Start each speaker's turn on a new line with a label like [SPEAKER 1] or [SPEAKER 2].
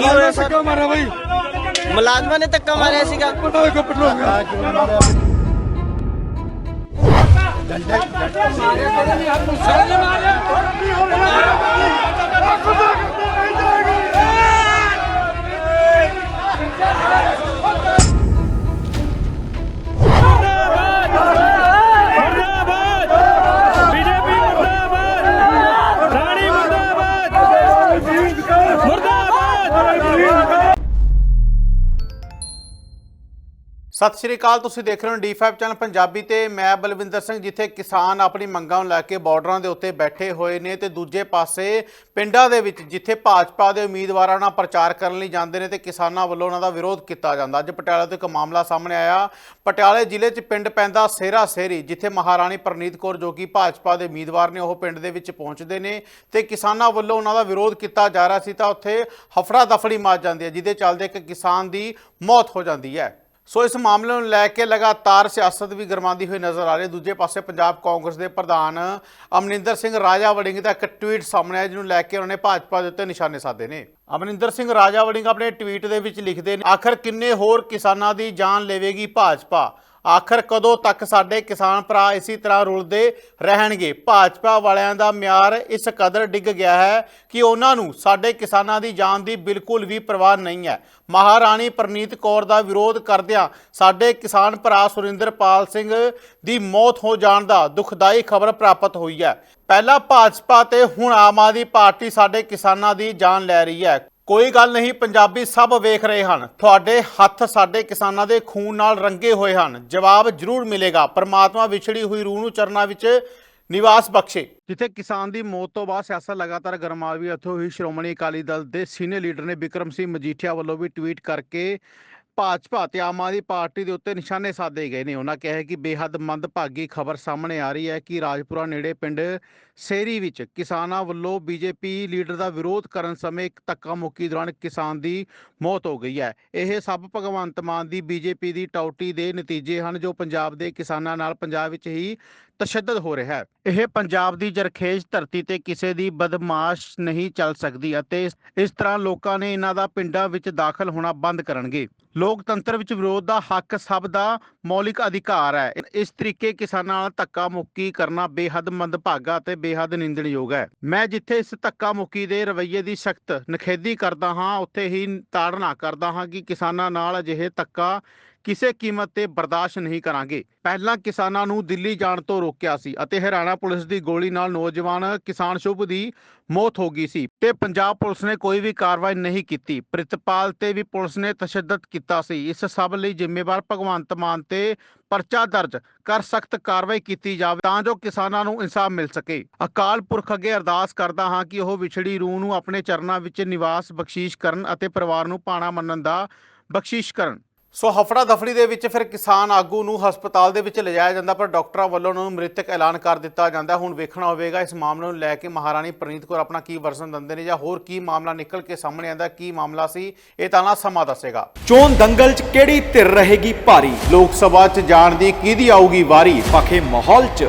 [SPEAKER 1] ਕੀ ਹੋਇਆ ਸਰ
[SPEAKER 2] ਧੱਕਾ ਮਾਰਿਆ ਬਾਈ।
[SPEAKER 1] ਮੁਲਾਜ਼ਮਾਂ ਨੇ ਧੱਕਾ ਮਾਰਿਆ ਸੀਗਾ।
[SPEAKER 2] ਪਟਾ ਵੇਖੋ ਪਟਰੋਲ ਗਿਆ।
[SPEAKER 3] ਬੀਜੇਪੀ
[SPEAKER 4] ਸਤਿ ਸ਼੍ਰੀ ਅਕਾਲ, ਤੁਸੀਂ ਦੇਖ ਰਹੇ ਹੋ D5 ਚੈਨਲ ਪੰਜਾਬੀ ਤੇ ਮੈਂ ਬਲਵਿੰਦਰ ਸਿੰਘ ਜਿੱਥੇ ਕਿਸਾਨ ਆਪਣੀ ਮੰਗਾਂ ਨੂੰ ਲੈ ਕੇ ਬਾਰਡਰਾਂ ਦੇ ਉੱਤੇ ਬੈਠੇ ਹੋਏ ਨੇ ਤੇ ਦੂਜੇ ਪਾਸੇ ਪਿੰਡਾਂ ਦੇ ਵਿੱਚ ਜਿੱਥੇ ਭਾਜਪਾ ਦੇ ਉਮੀਦਵਾਰਾਂ ਨਾਲ ਪ੍ਰਚਾਰ ਕਰਨ ਲਈ ਜਾਂਦੇ ਨੇ ਤੇ ਕਿਸਾਨਾਂ ਵੱਲੋਂ ਉਹਨਾਂ ਦਾ ਵਿਰੋਧ ਕੀਤਾ ਜਾਂਦਾ। ਅੱਜ ਪਟਿਆਲਾ ਤੋਂ ਇੱਕ ਮਾਮਲਾ ਸਾਹਮਣੇ ਆਇਆ। ਪਟਿਆਲੇ ਜ਼ਿਲ੍ਹੇ 'ਚ ਪਿੰਡ ਪੈਂਦਾ ਸੇਰਾ ਸੇਰੀ, ਜਿੱਥੇ ਮਹਾਰਾਣੀ ਪ੍ਰਨੀਤ ਕੌਰ ਜੋ ਕਿ ਭਾਜਪਾ ਦੇ ਉਮੀਦਵਾਰ ਨੇ, ਉਹ ਪਿੰਡ ਦੇ ਵਿੱਚ ਪਹੁੰਚਦੇ ਨੇ ਤੇ ਕਿਸਾਨਾਂ ਵੱਲੋਂ ਉਹਨਾਂ ਦਾ ਵਿਰੋਧ ਕੀਤਾ ਜਾ ਰਿਹਾ ਸੀ ਤਾਂ ਉੱਥੇ ਹਫੜਾ ਦਫੜੀ ਮਾਰ ਜਾਂਦੀ ਹੈ, ਜਿਹਦੇ ਚੱਲਦੇ ਇੱਕ ਕਿਸਾਨ ਦੀ ਮੌਤ ਹੋ ਜਾਂਦੀ ਹੈ। ਸੋ ਇਸ ਮਾਮਲੇ ਨੂੰ ਲੈ ਕੇ ਲਗਾਤਾਰ ਸਿਆਸਤ ਵੀ ਗਰਮਾਉਂਦੀ ਹੋਈ ਨਜ਼ਰ ਆ ਰਹੀ ਦੂਜੇ ਪਾਸੇ ਪੰਜਾਬ ਕਾਂਗਰਸ ਦੇ ਪ੍ਰਧਾਨ ਅਮਰਿੰਦਰ ਸਿੰਘ ਰਾਜਾ ਵੜਿੰਗ ਦਾ ਇੱਕ ਟਵੀਟ ਸਾਹਮਣੇ ਆਇਆ, ਜਿਹਨੂੰ ਲੈ ਕੇ ਉਹਨਾਂ ਨੇ ਭਾਜਪਾ ਦੇ ਉੱਤੇ ਨਿਸ਼ਾਨੇ ਸਾਧੇ ਨੇ। ਅਮਰਿੰਦਰ ਸਿੰਘ ਰਾਜਾ ਵੜਿੰਗ ਆਪਣੇ ਟਵੀਟ ਦੇ ਵਿੱਚ ਲਿਖਦੇ ਨੇ, ਆਖਰ ਕਿੰਨੇ ਹੋਰ ਕਿਸਾਨਾਂ ਦੀ ਜਾਨ ਲਵੇਗੀ ਭਾਜਪਾ? ਆਖਰ ਕਦੋਂ ਤੱਕ ਸਾਡੇ ਕਿਸਾਨ ਭਰਾ ਇਸੇ ਤਰ੍ਹਾਂ ਰੁਲਦੇ ਰਹਿਣਗੇ? ਭਾਜਪਾ ਵਾਲਿਆਂ ਦਾ ਮਿਆਰ ਇਸ ਕਦਰ ਡਿੱਗ ਗਿਆ ਹੈ ਕਿ ਉਹਨਾਂ ਨੂੰ ਸਾਡੇ ਕਿਸਾਨਾਂ ਦੀ ਜਾਨ ਦੀ ਬਿਲਕੁਲ ਵੀ ਪਰਵਾਹ ਨਹੀਂ ਹੈ। ਮਹਾਰਾਣੀ ਪ੍ਰਨੀਤ ਕੌਰ ਦਾ ਵਿਰੋਧ ਕਰਦਿਆਂ ਸਾਡੇ ਕਿਸਾਨ ਭਰਾ ਸੁਰਿੰਦਰਪਾਲ ਸਿੰਘ ਦੀ ਮੌਤ ਹੋ ਜਾਣ ਦਾ ਦੁਖਦਾਈ ਖਬਰ ਪ੍ਰਾਪਤ ਹੋਈ ਹੈ। ਪਹਿਲਾਂ ਭਾਜਪਾ ਤੇ ਹੁਣ ਆਮ ਆਦਮੀ ਪਾਰਟੀ ਸਾਡੇ ਕਿਸਾਨਾਂ ਦੀ ਜਾਨ ਲੈ ਰਹੀ ਹੈ। ਕੋਈ ਗੱਲ ਨਹੀਂ, ਪੰਜਾਬੀ ਸਭ ਵੇਖ ਰਹੇ ਹਨ। ਤੁਹਾਡੇ ਹੱਥ ਸਾਡੇ ਕਿਸਾਨਾਂ ਦੇ ਖੂਨ ਨਾਲ ਰੰਗੇ ਹੋਏ ਹਨ। ਜਵਾਬ ਜ਼ਰੂਰ ਮਿਲੇਗਾ। ਪਰਮਾਤਮਾ ਵਿਛੜੀ ਹੋਈ ਰੂਹ ਨੂੰ ਚਰਨਾਂ ਵਿੱਚ ਨਿਵਾਸ ਬਖਸ਼ੇ। ਜਿੱਥੇ ਕਿਸਾਨ ਦੀ ਮੌਤ ਤੋਂ ਬਾਅਦ ਸਿਆਸਤ ਲਗਾਤਾਰ ਗਰਮਾ ਵੀ ਇੱਥੋਂ ਹੀ ਸ਼੍ਰੋਮਣੀ ਅਕਾਲੀ ਦਲ ਦੇ ਸੀਨੀਅਰ ਲੀਡਰ ਨੇ ਬਿਕਰਮ ਸਿੰਘ ਮਜੀਠੀਆ ਵੱਲੋਂ ਵੀ ਟਵੀਟ ਕਰਕੇ ਭਾਜਪਾ ਤੇ ਆਮ ਆਦਮੀ ਪਾਰਟੀ ਦੇ ਉੱਤੇ ਨਿਸ਼ਾਨੇ ਸਾਧੇ ਗਏ ਨੇ। ਉਹਨਾਂ ਕਿਹਾ ਕਿ ਬੇਹੱਦ ਮੰਦਭਾਗੀ ਖਬਰ ਸਾਹਮਣੇ ਆ ਰਹੀ ਹੈ ਕਿ ਰਾਜਪੁਰਾ ਨੇੜੇ ਪਿੰਡ ਸੇਰੀ ਵਿੱਚ ਕਿਸਾਨਾਂ ਵੱਲੋਂ ਬੀਜੇਪੀ ਲੀਡਰ ਦਾ ਵਿਰੋਧ ਕਰਨ ਸਮੇਂ ਇੱਕ ਧੱਕਾ ਮੁੱਕੀ ਦੌਰਾਨ ਕਿਸਾਨ ਦੀ ਮੌਤ ਹੋ ਗਈ ਹੈ। ਇਹ ਸਭ ਭਗਵੰਤ ਮਾਨ ਦੀ ਬੀਜੇਪੀ ਦੀ ਟੌਟੀ ਦੇ ਨਤੀਜੇ ਹਨ ਜੋ ਪੰਜਾਬ ਦੇ ਕਿਸਾਨਾਂ ਨਾਲ ਪੰਜਾਬ ਵਿੱਚ ਹੀ ਤਸ਼ੱਦਦ ਹੋ ਰਿਹਾ ਹੈ। ਇਹ ਪੰਜਾਬ ਦੀ ਜਰਖੇਜ਼ ਧਰਤੀ ਤੇ ਕਿਸੇ ਦੀ ਬਦਮਾਸ਼ ਨਹੀਂ ਚੱਲ ਸਕਦੀ ਅਤੇ ਇਸ- ਤਰ੍ਹਾਂ ਲੋਕਾਂ ਨੇ ਇਹਨਾਂ ਦਾ ਪਿੰਡਾਂ ਵਿੱਚ ਦਾਖਲ ਹੋਣਾ ਬੰਦ ਕਰਨਗੇ। ਲੋਕਤੰਤਰ ਵਿੱਚ ਵਿਰੋਧ ਦਾ ਹੱਕ ਸਭ ਦਾ ਮੌਲਿਕ ਅਧਿਕਾਰ ਹੈ। ਇਸ ਤਰੀਕੇ ਕਿਸਾਨਾਂ ਨਾਲ ਧੱਕਾ ਮੁੱਕੀ ਕਰਨਾ ਬੇਹੱਦ ਮੰਦਭਾਗਾ ਅਤੇ ਬੇਹੱਦ ਨਿੰਦਣਯੋਗ ਹੈ। ਮੈਂ ਜਿੱਥੇ ਇਸ ਧੱਕਾ ਮੁੱਕੀ ਦੇ ਰਵੱਈਏ ਦੀ ਸਖਤ ਨਖੇਦੀ ਕਰਦਾ ਹਾਂ, ਉੱਥੇ ਹੀ ਤਾੜਨਾ ਕਰਦਾ ਹਾਂ ਕਿ ਕਿਸਾਨਾਂ ਨਾਲ ਅਜਿਹੇ ਧੱਕਾ ਕਿਸੇ ਕੀਮਤ ਤੇ ਬਰਦਾਸ਼ਤ ਨਹੀਂ ਕਰਾਂਗੇ। ਪਹਿਲਾਂ ਕਿਸਾਨਾਂ ਨੂੰ ਦਿੱਲੀ ਜਾਣ ਤੋਂ ਰੋਕਿਆ ਸੀ ਅਤੇ ਹਰਿਆਣਾ ਪੁਲਿਸ ਦੀ ਗੋਲੀ ਨਾਲ ਨੌਜਵਾਨ ਕਿਸਾਨ ਸ਼ੁਭ ਦੀ ਮੌਤ ਹੋ ਗਈ ਸੀ ਤੇ ਪੰਜਾਬ ਪੁਲਿਸ ਨੇ ਕੋਈ ਵੀ ਕਾਰਵਾਈ ਨਹੀਂ ਕੀਤੀ। ਪ੍ਰਿਤਪਾਲ ਤੇ ਵੀ ਪੁਲਿਸ ਨੇ ਤਸ਼ੱਦਦ ਕੀਤਾ ਸੀ। ਇਸ ਸਭ ਲਈ ਜ਼ਿੰਮੇਵਾਰ ਭਗਵੰਤ ਮਾਨ ਤੇ ਪਰਚਾ ਦਰਜ। ਕਰ ਸਖਤ ਕਾਰਵਾਈ ਕੀਤੀ ਜਾਵੇ ਤਾਂ ਜੋ ਕਿਸਾਨਾਂ ਨੂੰ ਇਨਸਾਫ ਮਿਲ ਸਕੇ। ਅਕਾਲ ਪੁਰਖ ਅੱਗੇ ਅਰਦਾਸ ਕਰਦਾ ਹਾਂ ਕਿ ਉਹ ਵਿਛੜੀ ਰੂਹ ਨੂੰ ਆਪਣੇ ਚਰਨਾਂ ਵਿੱਚ ਨਿਵਾਸ ਬਖਸ਼ੀਸ਼ ਕਰਨ ਅਤੇ ਪਰਿਵਾਰ ਨੂੰ ਪਾਣਾ ਮੰਨਣ ਦਾ ਬਖਸ਼ੀਸ਼ ਕਰਨ। ਸੋ ਹਫੜਾ ਦਫੜੀ ਦੇ ਵਿੱਚ ਫਿਰ ਕਿਸਾਨ ਆਗੂ ਨੂੰ ਹਸਪਤਾਲ ਦੇ ਵਿੱਚ ਲਿਜਾਇਆ ਜਾਂਦਾ, ਪਰ ਡਾਕਟਰਾਂ ਵੱਲੋਂ ਉਹਨਾਂ ਮ੍ਰਿਤਕ ਐਲਾਨ ਕਰ ਦਿੱਤਾ ਜਾਂਦਾ। ਹੁਣ ਵੇਖਣਾ ਹੋਵੇਗਾ, ਇਸ ਮਾਮਲੇ ਨੂੰ ਲੈ ਕੇ ਮਹਾਰਾਣੀ ਪ੍ਰਨੀਤ ਕੌਰ ਆਪਣਾ ਕੀ ਵਰਜ਼ਨ ਦਿੰਦੇ ਨੇ ਜਾਂ ਹੋਰ ਕੀ ਮਾਮਲਾ ਨਿਕਲ ਕੇ ਸਾਹਮਣੇ ਆਉਂਦਾ, ਕੀ ਮਾਮਲਾ ਸੀ, ਇਹ ਤਾਂ ਨਾ ਸਮਾਂ ਦੱਸੇਗਾ।
[SPEAKER 5] ਚੋਣ ਦੰਗਲ 'ਚ ਕਿਹੜੀ ਧਿਰ ਰਹੇਗੀ ਭਾਰੀ?
[SPEAKER 4] ਲੋਕ ਸਭਾ 'ਚ ਜਾਣ ਦੀ ਕਿਹਦੀ ਆਊਗੀ ਵਾਰੀ?
[SPEAKER 5] ਪਖੇ ਮਾਹੌਲ 'ਚ।